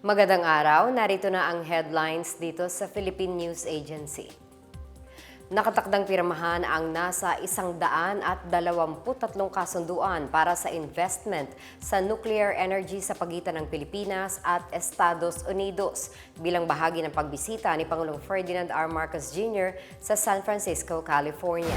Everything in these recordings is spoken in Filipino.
Magandang araw, narito na ang headlines dito sa Philippine News Agency. Nakatakdang pirmahan ang nasa isang daan at dalawamputatlong kasunduan para sa investment sa nuclear energy sa pagitan ng Pilipinas at Estados Unidos bilang bahagi ng pagbisita ni Pangulong Ferdinand R. Marcos Jr. sa San Francisco, California.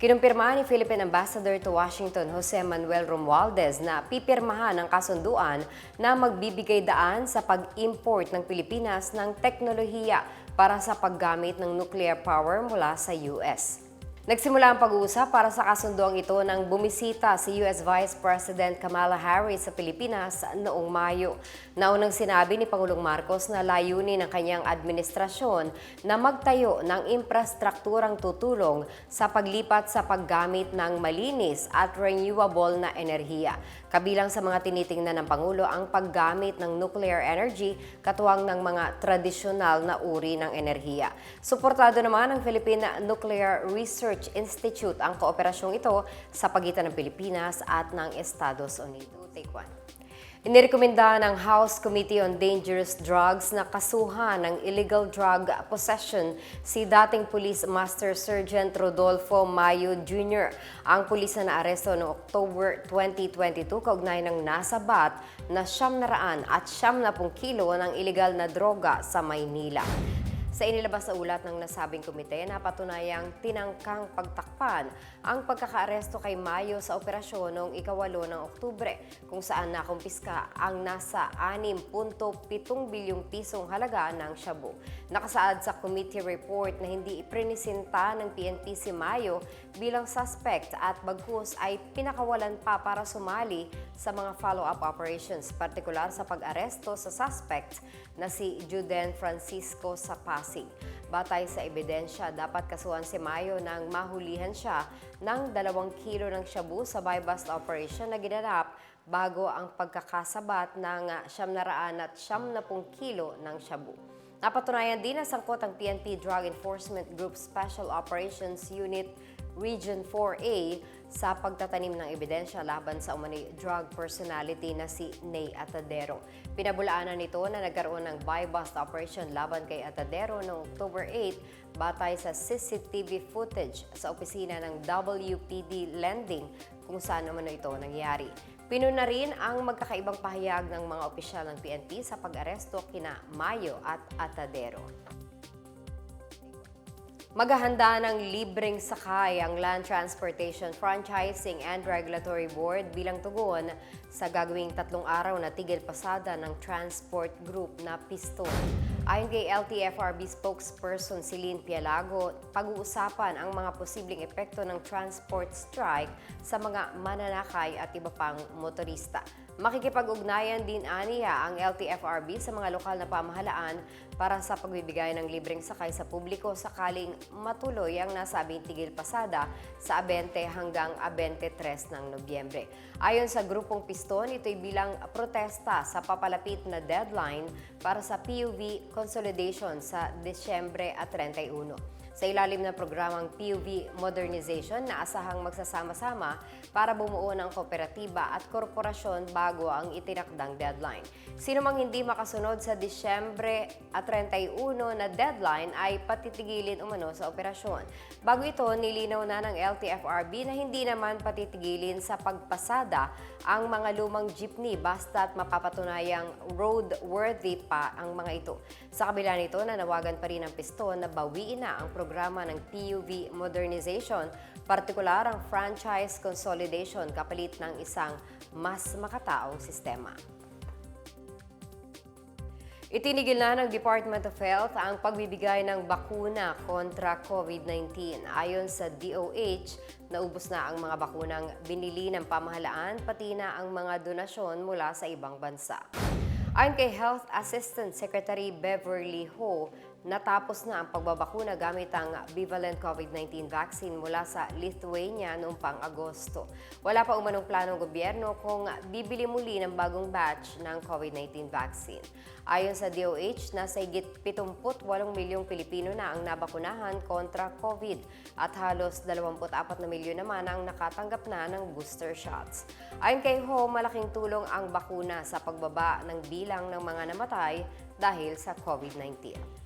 Kinumpirma ni Philippine Ambassador to Washington Jose Manuel Romualdez na pipirmahan ang kasunduan na magbibigay daan sa pag-import ng Pilipinas ng teknolohiya para sa paggamit ng nuclear power mula sa US. Nagsimula ang pag-uusap para sa kasunduang ito nang bumisita si US Vice President Kamala Harris sa Pilipinas noong Mayo. Naunang sinabi ni Pangulong Marcos na layunin ng kanyang administrasyon na magtayo ng infrastrukturang tutulong sa paglipat sa paggamit ng malinis at renewable na enerhiya. Kabilang sa mga tinitingnan ng Pangulo ang paggamit ng nuclear energy katuwang ng mga tradisyonal na uri ng enerhiya. Suportado naman ng Philippine Nuclear Research Institute ang kooperasyong ito sa pagitan ng Pilipinas at ng Estados Unidos. Take one. Inirekomenda ng House Committee on Dangerous Drugs na kasuhan ng illegal drug possession si dating Police Master Sergeant Rodolfo Mayo Jr. Ang pulis na naaresto noong October 2022 kaugnay ng nasabat na siyam na raan at siyam na kilo ng illegal na droga sa Maynila. Sa inilabas na ulat ng nasabing komite, napatunayang tinangkang pagtakpan ang pagkakaaresto kay Mayo sa operasyon noong ikawalo ng Oktubre, kung saan nakumpiska ang nasa 6.7 bilyong pisong halaga ng shabu. Nakasaad sa committee report na hindi iprinisinta ng PNP si Mayo bilang suspect at bagkus ay pinakawalan pa para sumali sa mga follow-up operations, partikular sa pag-aresto sa suspect na si Juden Francisco sa Pasig. Batay sa ebidensya, dapat kasuhan si Mayo nang mahulihan siya ng dalawang kilo ng shabu sa buy-bust operation na ginanap bago ang pagkakasabat ng siyam na raan at siyam na pung kilo ng shabu. Napatunayan din na sangkot ang PNP Drug Enforcement Group Special Operations Unit Region 4A sa pagtatanim ng ebidensya laban sa umano'y drug personality na si Ney Atadero. Pinabulaanan nito na nagkaroon ng buy-bust operation laban kay Atadero noong October 8 batay sa CCTV footage sa opisina ng WPD Lending kung saan naman ito nangyari. Pinuna rin ang magkakaibang pahayag ng mga opisyal ng PNP sa pag-aresto kina Mayo at Atadero. Maghahanda ng libreng sakay ang Land Transportation Franchising and Regulatory Board bilang tugon sa gagawing tatlong araw na tigil pasada ng transport group na Piston. Ayon kay LTFRB spokesperson Celine Pialago, pag-uusapan ang mga posibleng epekto ng transport strike sa mga mananakay at iba pang motorista. Makikipag-ugnayan din aniya ang LTFRB sa mga lokal na pamahalaan para sa pagbibigay ng libreng sakay sa publiko sakaling matuloy ang nasabing tigil pasada sa 20 hanggang 23 ng Nobyembre. Ayon sa grupong Piston, ito'y bilang protesta sa papalapit na deadline para sa PUV consolidation sa Desyembre at 31 sa ilalim ng programang PUV Modernization na asahang magsasama-sama para bumuo ng kooperatiba at korporasyon bago ang itinakdang deadline. Sino mang hindi makasunod sa Disyembre at 31 na deadline ay patitigilin umano sa operasyon. Bago ito, nilinaw na ng LTFRB na hindi naman patitigilin sa pagpasada ang mga lumang jeepney basta't mapapatunayang roadworthy pa ang mga ito. Sa kabila nito, nanawagan pa rin ang piston na bawiin na ang programa ng PUV modernization, partikular ang franchise consolidation kapalit ng isang mas makataong sistema. Itinigil na ng Department of Health ang pagbibigay ng bakuna kontra COVID-19. Ayon sa DOH, naubos na ang mga bakunang binili ng pamahalaan pati na ang mga donasyon mula sa ibang bansa. Ayon kay Health Assistant Secretary Beverly Ho, natapos na ang pagbabakuna gamit ang bivalent COVID-19 vaccine mula sa Lithuania noong pang Agosto. Wala pa umanong planong gobyerno kung bibili muli ng bagong batch ng COVID-19 vaccine. Ayon sa DOH, nasa higit 78 milyong Pilipino na ang nabakunahan kontra COVID at halos 24 na milyon naman ang nakatanggap na ng booster shots. Ayon kay Ho, malaking tulong ang bakuna sa pagbaba ng bilang ng mga namatay dahil sa COVID-19.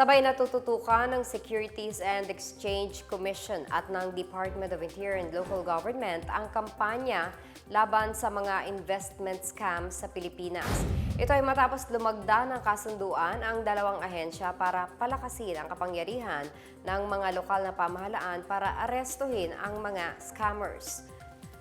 Sabay natututukan ng Securities and Exchange Commission at ng Department of Interior and Local Government ang kampanya laban sa mga investment scams sa Pilipinas. Ito ay matapos lumagda ng kasunduan ang dalawang ahensya para palakasin ang kapangyarihan ng mga lokal na pamahalaan para arestuhin ang mga scammers.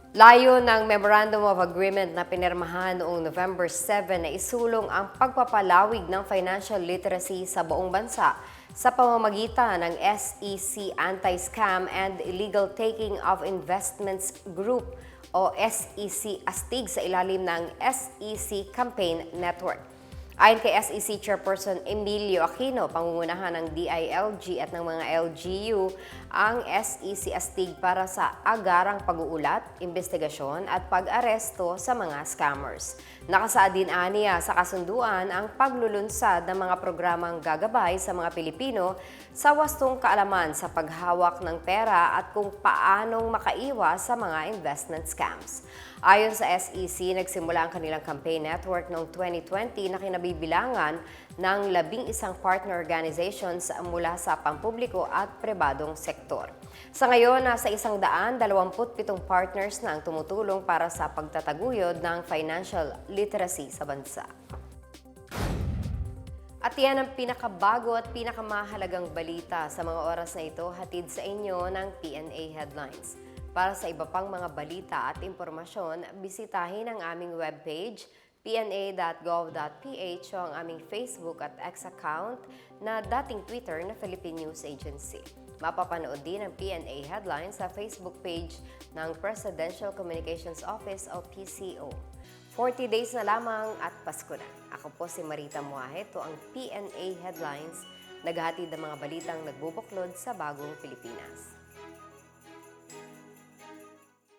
Layo ng Memorandum of Agreement na pinirmahan noong November 7 na isulong ang pagpapalawig ng financial literacy sa buong bansa sa pamamagitan ng SEC Anti-Scam and Illegal Taking of Investments Group o SEC Astig sa ilalim ng SEC Campaign Network. Ayon kay SEC Chairperson Emilio Aquino, pangungunahan ng DILG at ng mga LGU, ang SEC astig para sa agarang pag-uulat, investigasyon at pag-aresto sa mga scammers. Nakasaad din aniya sa kasunduan ang paglulunsad ng mga programang gagabay sa mga Pilipino sa wastong kaalaman sa paghawak ng pera at kung paanong makaiwas sa mga investment scams. Ayon sa SEC, nagsimula ang kanilang campaign network noong 2020 na kinabibilangan ng labing isang partner organizations mula sa pampubliko at pribadong sektor. Sa ngayon, nasa isang daan, 27 partners na ang tumutulong para sa pagtataguyod ng financial literacy sa bansa. At yan ang pinakabago at pinakamahalagang balita sa mga oras na ito hatid sa inyo ng PNA Headlines. Para sa iba pang mga balita at impormasyon, bisitahin ang aming webpage pna.gov.ph o ang aming Facebook at X account na dating Twitter na Philippine News Agency. Mapapanood din ang PNA headlines sa Facebook page ng Presidential Communications Office o PCO. 40 days na lamang at Pasko na. Ako po si Marita Muahe, to ang PNA Headlines, naghahatid ng mga balitang nagbubuklod sa bagong Pilipinas.